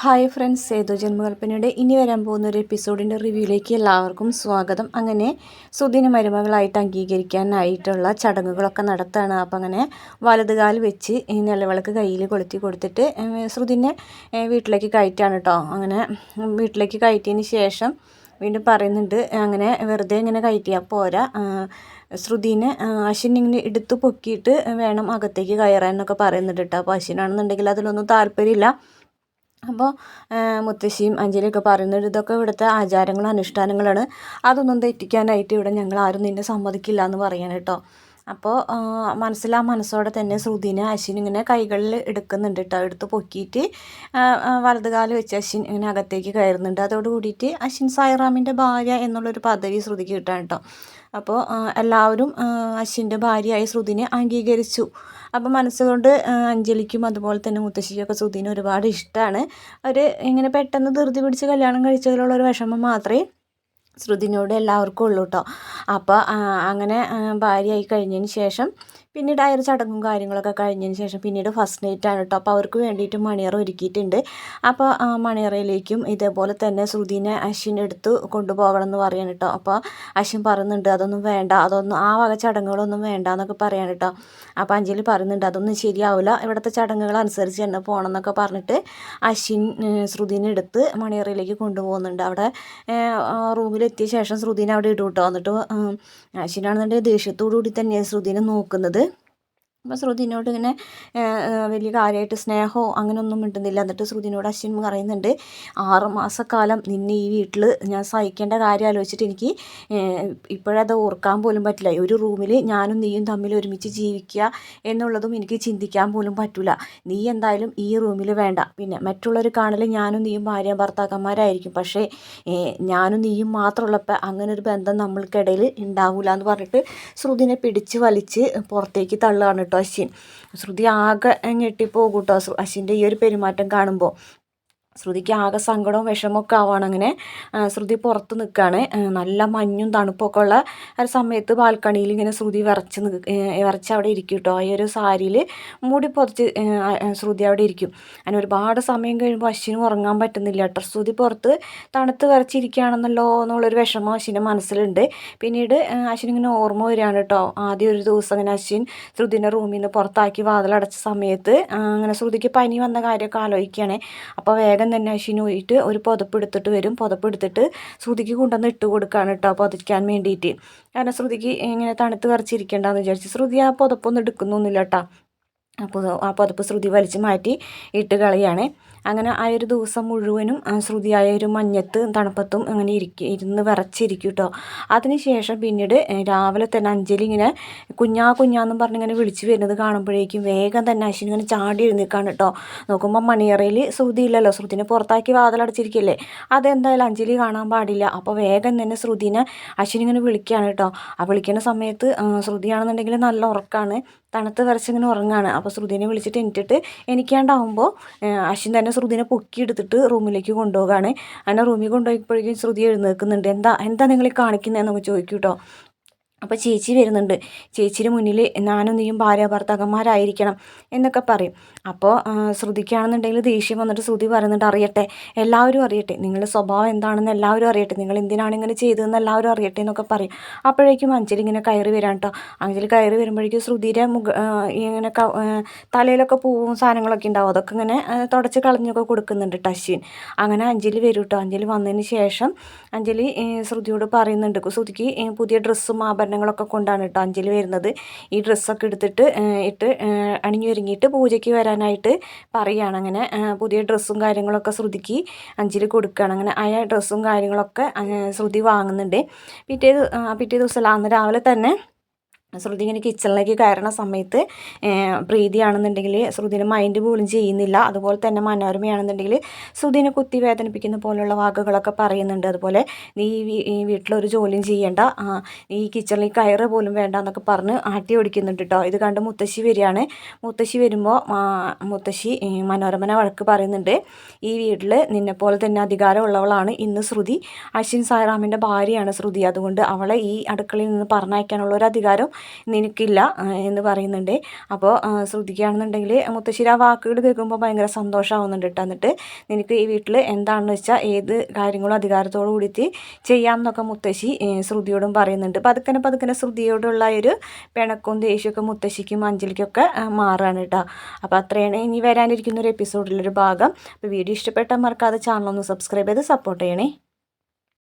Hi friends Sethu ജന്മകൽപ്പനയുടെ ഇനി വരാൻ പോകുന്ന ഒരു എപ്പിസോഡിന്റെ റിവ്യൂയിലേക്ക് എല്ലാവർക്കും സ്വാഗതം. അങ്ങനെ സുദിന മരുമകളായിട്ട് അംഗീകരിക്കാനായിട്ടുള്ള ചടങ്ങുകളൊക്കെ നടത്തുകയാണ് അപ്പം അങ്ങനെ വലതുകാൽ വെച്ച് നിലവിളക്ക് കയ്യിൽ കൊളുത്തി കൊടുത്തിട്ട് ശ്രുതിനെ വീട്ടിലേക്ക് കയറ്റാണ് കേട്ടോ അങ്ങനെ വീട്ടിലേക്ക് കയറ്റിയതിന് ശേഷം വീണ്ടും പറയുന്നുണ്ട് അങ്ങനെ വെറുതെ ഇങ്ങനെ കയറ്റിയാൽ പോരാ. ശ്രുതിനെ അശ്വിൻ ഇങ്ങനെ എടുത്തു പൊക്കിയിട്ട് വേണം അകത്തേക്ക് കയറാൻ എന്നൊക്കെ പറയുന്നുണ്ട് കേട്ടോ അപ്പോൾ അശ്വിനാണെന്നുണ്ടെങ്കിൽ അതിലൊന്നും താല്പര്യമില്ല. അപ്പോൾ മുത്തശ്ശിയും അഞ്ജലിയൊക്കെ പറയുന്നത് ഇതൊക്കെ ഇവിടുത്തെ ആചാരങ്ങളും അനുഷ്ഠാനങ്ങളാണ്. അതൊന്നും തെറ്റിക്കാനായിട്ട് ഇവിടെ ഞങ്ങൾ ആരും നിന്നെ സമ്മതിക്കില്ല എന്ന് പറയാണ് കേട്ടോ. അപ്പോൾ മനസ്സിലാ മനസ്സോടെ തന്നെ ശ്രുതിനെ അശ്വിൻ ഇങ്ങനെ കൈകളിൽ എടുക്കുന്നുണ്ട് കേട്ടോ എടുത്ത് പൊക്കിയിട്ട് വലത് കാലം വെച്ച് അശ്വിൻ ഇങ്ങനെ അകത്തേക്ക് കയറുന്നുണ്ട്. അതോട് കൂടിയിട്ട് അശ്വിൻ സായിറാമിന്റെ ഭാര്യ എന്നുള്ളൊരു പദവി ശ്രുതിക്ക് കിട്ടാൻ കേട്ടോ അപ്പോൾ എല്ലാവരും അശ്വിന്റെ ഭാര്യയായ ശ്രുതിനെ അംഗീകരിച്ചു. അപ്പോൾ മനസ്സുകൊണ്ട് അഞ്ജലിക്കും അതുപോലെ തന്നെ മുത്തശ്ശിക്കൊക്കെ ശ്രുതിനെ ഒരുപാട് ഇഷ്ടമാണ് അവർ ഇങ്ങനെ പെട്ടെന്ന് ധൃതി പിടിച്ച് കല്യാണം കഴിച്ചതിലുള്ള ഒരു വിഷമം മാത്രമേ ശ്രുതിനോട് എല്ലാവർക്കും ഉള്ളൂ കേട്ടോ അപ്പോൾ അങ്ങനെ ഭാര്യയായി കഴിഞ്ഞതിന് ശേഷം പിന്നീട് ആ ചടങ്ങും കാര്യങ്ങളൊക്കെ കഴിഞ്ഞതിന് ശേഷം പിന്നീട് ഫസ്റ്റ് നൈറ്റ് ആണ് കേട്ടോ അപ്പോൾ അവർക്ക് വേണ്ടിയിട്ട് മണിയറ ഒരുക്കിയിട്ടുണ്ട്. അപ്പോൾ ആ മണിയറയിലേക്കും ഇതേപോലെ തന്നെ ശ്രുതിനെ അശ്വിൻ എടുത്ത് കൊണ്ടുപോകണം എന്ന് പറയാൻ കേട്ടോ അപ്പോൾ അശ്വിൻ പറയുന്നുണ്ട് അതൊന്നും വേണ്ട. അതൊന്നും ആ വക ചടങ്ങുകളൊന്നും വേണ്ട എന്നൊക്കെ പറയാൻ കേട്ടോ അപ്പോൾ അഞ്ജലി പറയുന്നുണ്ട് അതൊന്നും ശരിയാവില്ല ഇവിടുത്തെ ചടങ്ങുകൾ അനുസരിച്ച് തന്നെ പോകണം എന്നൊക്കെ പറഞ്ഞിട്ട് അശ്വിൻ ശ്രുതിനെ എടുത്ത് മണിയറയിലേക്ക് കൊണ്ടുപോകുന്നുണ്ട്. അവിടെ റൂമിലെത്തിയ ശേഷം ശ്രുതിനെ അവിടെ ഇടും കേട്ടോ എന്നിട്ട് അശ്വിനാണെന്നുണ്ടെങ്കിൽ ദേഷ്യത്തോടു കൂടി തന്നെയാണ് ശ്രുതിനെ നോക്കുന്നത്. അപ്പോൾ ശ്രുതിനോട് ഇങ്ങനെ വലിയ കാര്യമായിട്ട് സ്നേഹമോ അങ്ങനെയൊന്നും മിണ്ടുന്നില്ല. എന്നിട്ട് ശ്രുതിനോട് അശ്വിൻ പറയുന്നുണ്ട് ആറ് മാസക്കാലം നിന്നെ ഈ വീട്ടിൽ ഞാൻ സഹിക്കേണ്ട കാര്യം ആലോചിച്ചിട്ട് എനിക്ക് ഇപ്പോഴത് ഓർക്കാൻ പോലും പറ്റില്ല. ഒരു റൂമിൽ ഞാനും നീയും തമ്മിൽ ഒരുമിച്ച് ജീവിക്കുക എന്നുള്ളതും എനിക്ക് ചിന്തിക്കാൻ പോലും പറ്റില്ല നീ എന്തായാലും ഈ റൂമിൽ വേണ്ട. പിന്നെ മറ്റുള്ളവർ കാണൽ ഞാനും നീയും ഭാര്യ ഭർത്താക്കന്മാരായിരിക്കും. പക്ഷേ ഞാനും നീയും മാത്രമുള്ളപ്പോൾ അങ്ങനെ ഒരു ബന്ധം നമ്മൾക്കിടയിൽ ഉണ്ടാവില്ല എന്ന് പറഞ്ഞിട്ട് ശ്രുതിനെ പിടിച്ച് വലിച്ച് പുറത്തേക്ക് തള്ളുകയാണ് കേട്ടോ അശ്വിൻ. ശ്രുതി ആകെ ഞെട്ടിപ്പോകും കേട്ടോ. അശ്വിന്റെ ഈ ഒരു പെരുമാറ്റം കാണുമ്പോൾ. ശ്രുതിക്ക് ആകെ സങ്കടവും വിഷമമൊക്കെ ആവുകയാണ് അങ്ങനെ. ശ്രുതി പുറത്ത് നിൽക്കുകയാണ് നല്ല മഞ്ഞും തണുപ്പൊക്കെ ഉള്ള ഒരു സമയത്ത് ബാൽക്കണിയിൽ ഇങ്ങനെ ശ്രുതി വിറച്ച് വിറച്ച് അവിടെ ഇരിക്കും കേട്ടോ. ഈ ഒരു സാരിയിൽ മൂടി പുറച്ച് ശ്രുതി അവിടെ ഇരിക്കും. അങ്ങനെ ഒരുപാട് സമയം കഴിയുമ്പോൾ അശ്വിന് ഉറങ്ങാൻ പറ്റുന്നില്ല കേട്ടോ. ശ്രുതി പുറത്ത് തണുത്ത് വിറച്ചിരിക്കുകയാണെന്നല്ലോ എന്നുള്ളൊരു വിഷമം അശ്വിന്റെ മനസ്സിലുണ്ട്. പിന്നീട് അശ്വിൻ ഇങ്ങനെ ഓർമ്മ വരികയാണ് കേട്ടോ. ആദ്യം ഒരു ദിവസം അങ്ങനെ അശ്വിൻ ശ്രുതിന്റെ റൂമിൽ നിന്ന് പുറത്താക്കി വാതിലടച്ച സമയത്ത് അങ്ങനെ ശ്രുതിക്ക് പനി വന്ന കാര്യമൊക്കെ ആലോചിക്കുകയാണ്. അപ്പോൾ വേഗം വേഗം തന്നെ അശ്വിനി പോയിട്ട് ഒരു പുതപ്പെടുത്തിട്ട് വരും. പുതപ്പെടുത്തിട്ട് ശ്രുതിക്ക് കൊണ്ടുവന്ന് ഇട്ട് കൊടുക്കുകയാണ് കേട്ടോ പുതയ്ക്കാൻ വേണ്ടിയിട്ട്. കാരണം ശ്രുതിക്ക് ഇങ്ങനെ തണുത്ത് വിറച്ചിരിക്കേണ്ടെന്ന് വിചാരിച്ച് ശ്രുതി ആ പുതപ്പൊന്നും എടുക്കുന്നൊന്നുമില്ല കേട്ടോ അപ്പോൾ ആ പുതപ്പ് ശ്രുതി വലിച്ച് മാറ്റി ഇട്ട് കളയാണ്. അങ്ങനെ ആ ഒരു ദിവസം മുഴുവനും ശ്രുതിയായ ഒരു മഞ്ഞത്ത് തണുപ്പത്തും അങ്ങനെ ഇരിക്കും ഇരുന്ന് വിറച്ചിരിക്കും കേട്ടോ അതിനുശേഷം പിന്നീട് രാവിലെ തന്നെ അഞ്ജലി ഇങ്ങനെ കുഞ്ഞാ കുഞ്ഞാന്നും പറഞ്ഞ് ഇങ്ങനെ വിളിച്ചു വരുന്നത് കാണുമ്പോഴേക്കും വേഗം തന്നെ അശ്വിൻ ഇങ്ങനെ ചാടി എഴുന്നേക്കാണ് കേട്ടോ നോക്കുമ്പോൾ മണിയറയിൽ ശ്രുതി ഇല്ലല്ലോ. ശ്രുതിനെ പുറത്താക്കി വാതിലടച്ചിരിക്കല്ലേ. അതെന്തായാലും അഞ്ജലി കാണാൻ പാടില്ല. അപ്പോൾ വേഗം തന്നെ ശ്രുതിനെ അശ്വിൻ ഇങ്ങനെ വിളിക്കുകയാണ് കേട്ടോ ആ വിളിക്കുന്ന സമയത്ത് ശ്രുതിയാണെന്നുണ്ടെങ്കിൽ നല്ല ഉറക്കമാണ് തണുത്ത് വരച്ചിങ്ങനെ ഉറങ്ങാണ്. അപ്പോൾ ശ്രുതിനെ വിളിച്ചിട്ട് എനിട്ടിട്ട് എനിക്കാണ്ടാവുമ്പോൾ അശ്വിൻ തന്നെ ശ്രുതിനെ പൊക്കിയെടുത്തിട്ട് റൂമിലേക്ക് കൊണ്ടുപോകാണ്. അങ്ങനെ റൂമിൽ കൊണ്ടുപോയപ്പോഴേക്കും ശ്രുതി എഴുന്നേൽക്കുന്നുണ്ട്. എന്താ എന്താ നിങ്ങൾ കാണിക്കുന്നതെന്നൊക്കെ ചോദിക്കും കേട്ടോ അപ്പോൾ ചേച്ചി വരുന്നുണ്ട്. ചേച്ചിയുടെ മുന്നിൽ ഞാനും നീയും ഭാര്യ ഭർത്താക്കന്മാരായിരിക്കണം എന്നൊക്കെ പറയും. അപ്പോൾ ശ്രുതിക്കാണെന്നുണ്ടെങ്കിൽ ദേഷ്യം വന്നിട്ട് ശ്രുതി പറയുന്നുണ്ട് അറിയട്ടെ എല്ലാവരും അറിയട്ടെ. നിങ്ങളുടെ സ്വഭാവം എന്താണെന്ന് എല്ലാവരും അറിയട്ടെ. നിങ്ങൾ എന്തിനാണ് ഇങ്ങനെ ചെയ്തതെന്ന് എല്ലാവരും അറിയട്ടെ എന്നൊക്കെ പറയും. അപ്പോഴേക്കും അഞ്ജലി ഇങ്ങനെ കയറി വരാൻ കേട്ടോ അഞ്ജലി കയറി വരുമ്പോഴേക്കും ശ്രുതിയുടെ മുഖ ഇങ്ങനെ തലയിലൊക്കെ പൂവും സാധനങ്ങളൊക്കെ ഉണ്ടാവും. അതൊക്കെ ഇങ്ങനെ തുടച്ച് കളഞ്ഞൊക്കെ കൊടുക്കുന്നുണ്ട് ടശീൻ അങ്ങനെ അഞ്ജലി വരും കേട്ടോ അഞ്ജലി വന്നതിന് ശേഷം അഞ്ജലി ശ്രുതിയോട് പറയുന്നുണ്ട്. ശ്രുതിക്ക് പുതിയ ഡ്രസ്സും ആഭരണം ആഭരണങ്ങളൊക്കെ കൊണ്ടാണ് കേട്ടോ അഞ്ജലി വരുന്നത്. ഈ ഡ്രസ്സൊക്കെ എടുത്തിട്ട് ഇട്ട് അണിഞ്ഞൊരുങ്ങിയിട്ട് പൂജയ്ക്ക് വരാനായിട്ട് പറയുകയാണ് അങ്ങനെ പുതിയ ഡ്രസ്സും കാര്യങ്ങളൊക്കെ ശ്രുതിക്ക് അഞ്ജലി കൊടുക്കുകയാണ് അങ്ങനെ ആ ഡ്രസ്സും കാര്യങ്ങളൊക്കെ ശ്രുതി വാങ്ങുന്നുണ്ട്. പിറ്റേ പിറ്റേ ദിവസം അന്ന് രാവിലെ തന്നെ ശ്രുതി ഇങ്ങനെ കിച്ചണിലേക്ക് കയറുന്ന സമയത്ത് പ്രീതിയാണെന്നുണ്ടെങ്കിൽ ശ്രുതിന് മൈൻഡ് പോലും ചെയ്യുന്നില്ല. അതുപോലെ തന്നെ മനോരമയാണെന്നുണ്ടെങ്കിൽ ശ്രുതിനെ കുത്തി വേദനിപ്പിക്കുന്ന പോലുള്ള വാക്കുകളൊക്കെ പറയുന്നുണ്ട്. അതുപോലെ നീ ഈ വീട്ടിലൊരു ജോലിയും ചെയ്യേണ്ട. ഈ കിച്ചണിൽ കയറ് പോലും വേണ്ട എന്നൊക്കെ പറഞ്ഞ് ആട്ടി ഓടിക്കുന്നുണ്ട് കേട്ടോ ഇത് കണ്ട് മുത്തശ്ശി വരികയാണ്. മുത്തശ്ശി വരുമ്പോൾ മുത്തശ്ശി മനോരമനെ വഴക്ക് പറയുന്നുണ്ട്. ഈ വീട്ടിൽ നിന്നെപ്പോലെ തന്നെ അധികാരമുള്ളവളാണ് ഇന്ന് ശ്രുതി. അശ്വിൻ സായറാമിന്റെ ഭാര്യയാണ് ശ്രുതി. അതുകൊണ്ട് അവളെ ഈ അടുക്കളയിൽ നിന്ന് പറഞ്ഞയക്കാനുള്ള ഒരു അധികാരം നിനക്കില്ല എന്ന് പറയുന്നുണ്ട്. അപ്പോൾ ശ്രദ്ധിക്കുകയാണെന്നുണ്ടെങ്കിൽ മുത്തശ്ശിര വാക്കുകൾ കേൾക്കുമ്പോൾ ഭയങ്കര സന്തോഷമാവുന്നുണ്ട് കേട്ടോ. എന്നിട്ട് നിനക്ക് ഈ വീട്ടിൽ എന്താണെന്ന് വെച്ചാൽ ഏത് കാര്യങ്ങളും അധികാരത്തോടു കൂടിയിട്ട് ചെയ്യാമെന്നൊക്കെ മുത്തശ്ശി ശ്രുതിയോടും പറയുന്നുണ്ട്. പതുക്കനെ പതുക്കനെ ശ്രുതിയോടുള്ള ഒരു പിണക്കവും ദേഷ്യമൊക്കെ മുത്തശ്ശിക്കും അഞ്ജലിക്കൊക്കെ മാറുകയാണ് കേട്ടോ. അപ്പോൾ അത്രയാണ് ഇനി വരാനിരിക്കുന്ന ഒരു എപ്പിസോഡിലൊരു ഭാഗം. അപ്പോൾ വീഡിയോ ഇഷ്ടപ്പെട്ടാൽ മറക്കാതെ ചാനൽ ഒന്ന് സബ്സ്ക്രൈബ് ചെയ്ത് സപ്പോർട്ട് ചെയ്യണേ.